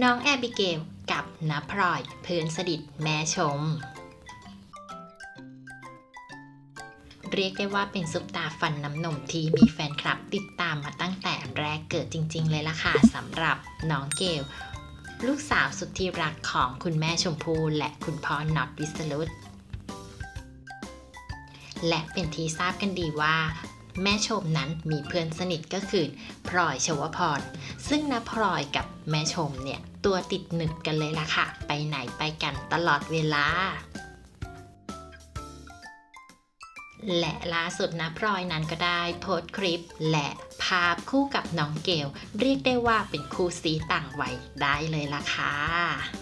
น้องแอบิเกลกับนพลอยเพื่อนสนิทแม่ชม เรียกได้ว่าเป็นซุปตาฟันน้ำนมที่มีแฟนคลับติดตามมาตั้งแต่แรกเกิดจริง ๆ เลยล่ะค่ะสำหรับน้องเกลลูกสาวสุดที่รักของคุณแม่ชมพูและคุณพ่อน็อตวิสรุตและเป็นที่ทราบกันดีว่า แม่ชมนั้นมีเพื่อนสนิทก็คือพลอยชวพร ซึ่งนะพลอยกับแม่ชมเนี่ยตัวติดหนึบกันเลยล่ะค่ะ ไปไหนไปกันตลอดเวลา และล่าสุดนะพลอยนั้นก็ได้โพสต์คลิป และภาพคู่กับน้องเกล เรียกได้ว่าเป็นคู่ซีต่างวัยได้เลยล่ะค่ะ